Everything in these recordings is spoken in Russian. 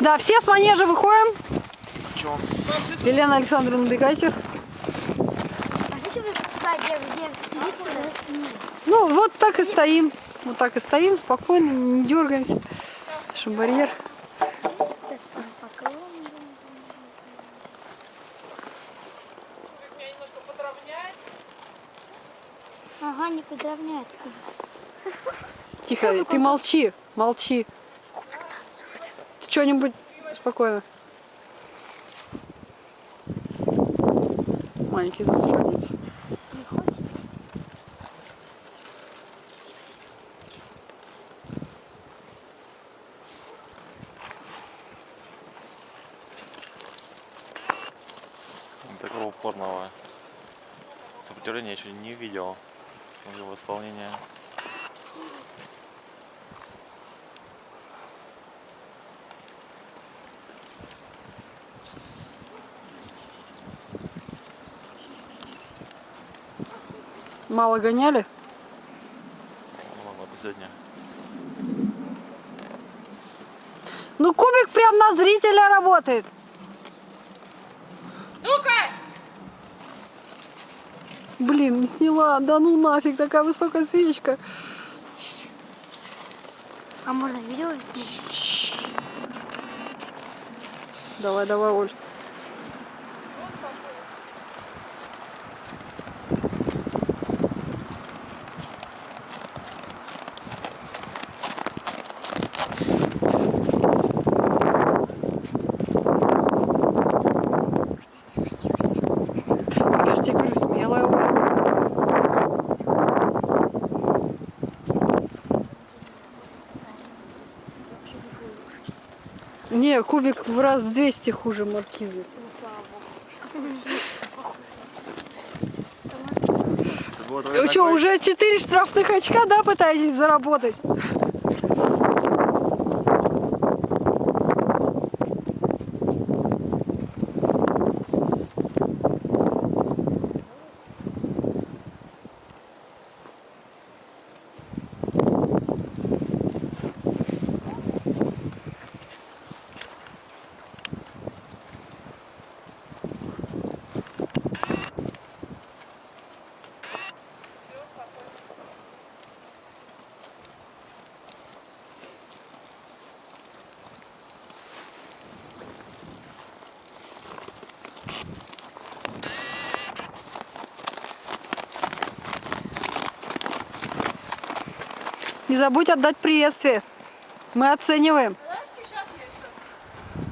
Да, все с манежа выходим. Чем? Елена Александровна, где Ну, вот так и стоим. Вот так и стоим, спокойно, не дергаемся. Что барьер. Ага, не подровняет. Тихо, ты молчи, молчи. Что-нибудь спокойно. Маленький засранец. Такого упорного сопротивления еще не видел в исполнении. Мало гоняли? Ну, ладно, последнее. Ну, кубик прям на зрителя работает. Блин, не сняла. Да ну нафиг, такая высокая свечка. А можно видео? Давай, давай, Оль. Я же тебе говорю, смелая Оля. Не, кубик в раз 200 хуже маркизы. Вы что, уже 4 штрафных очка, да, пытаетесь заработать? Не забудь отдать приветствие. Мы оцениваем.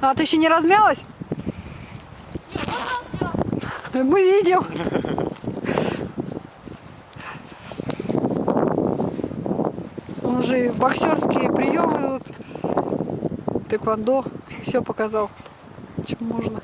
А ты еще не размялась? Мы видим. Он же боксерские приемы тэквондо, все показал, чем можно.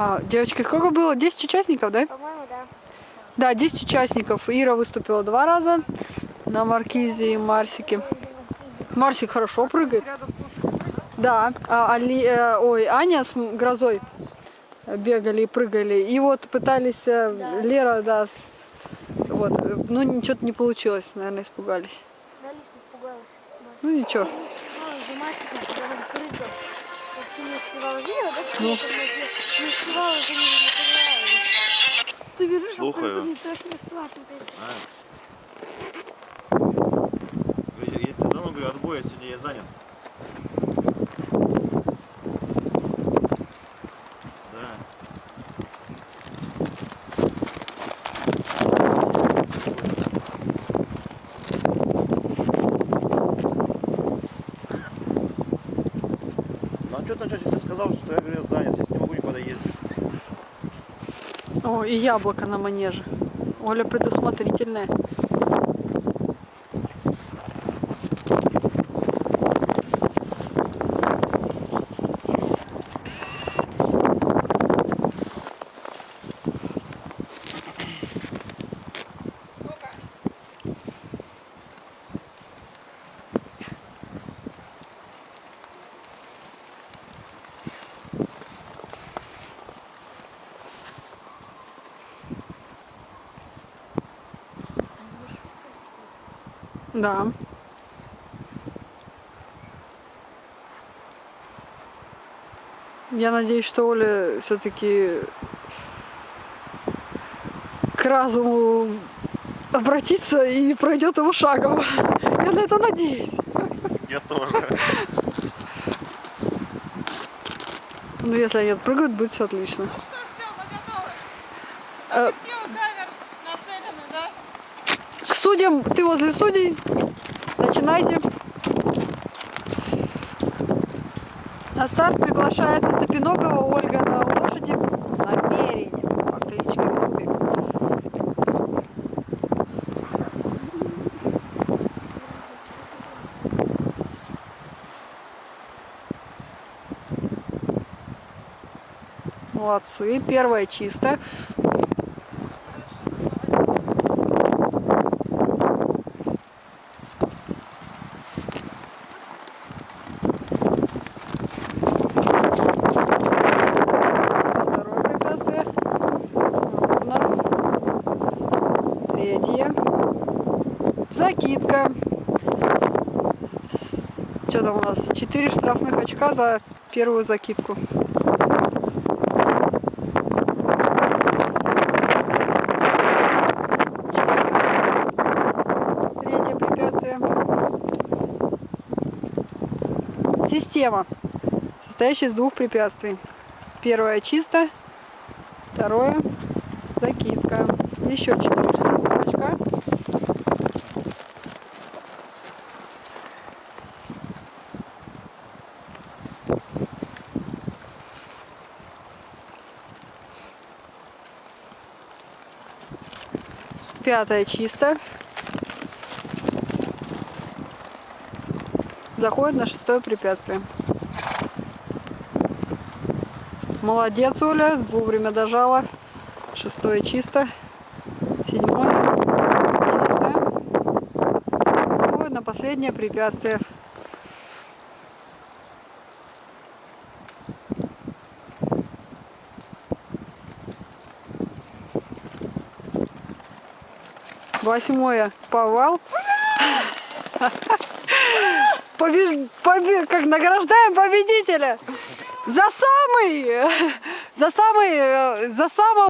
А, девочки, сколько было? 10 участников, да? По-моему, да. Да, 10 участников. Ира выступила два раза на Маркизе и Марсике. Марсик хорошо прыгает. Да, а, Али- э, ой, Аня с Грозой бегали и прыгали. И вот пытались, э, Лера, да, с- вот, ну ничего-то не получилось, наверное, испугались. Да, Лиса испугалась. Ну ничего. Не а Слухаю. тебе давно говорю, отбоя сегодня я занят. Да. Ну а что ты начать, если сказал, что я говорю, занят, я не могу никуда ездить. О, и яблоко на манеже. Оля предусмотрительная. Да. Я надеюсь, что Оля все-таки к разуму обратится и пройдет его шагом. Я на это надеюсь. Я тоже. Ну, если они отпрыгают, будет все отлично. Ну что, все, мы готовы. Да? К судьям, ты возле судей. Начинайте. На старт приглашается Цепиногова Ольга на лошади намерение по кличке Рубик. Молодцы. Первая чисто. Второе препятствие. Ровно. Третье. Закидка. Что там у нас? Четыре штрафных очка за первую закидку. Третье препятствие. Система, состоящая из двух препятствий. Первое чисто, второе закидка. Еще четыре штрафных очка. Пятое чисто. Заходит на шестое препятствие. Молодец, Оля, вовремя дожала. Шестое чисто. Седьмое чисто. Выходит на последнее препятствие. Восьмое повал. Побеж... побе- Как награждаем победителя за самый, за самый, э, за самого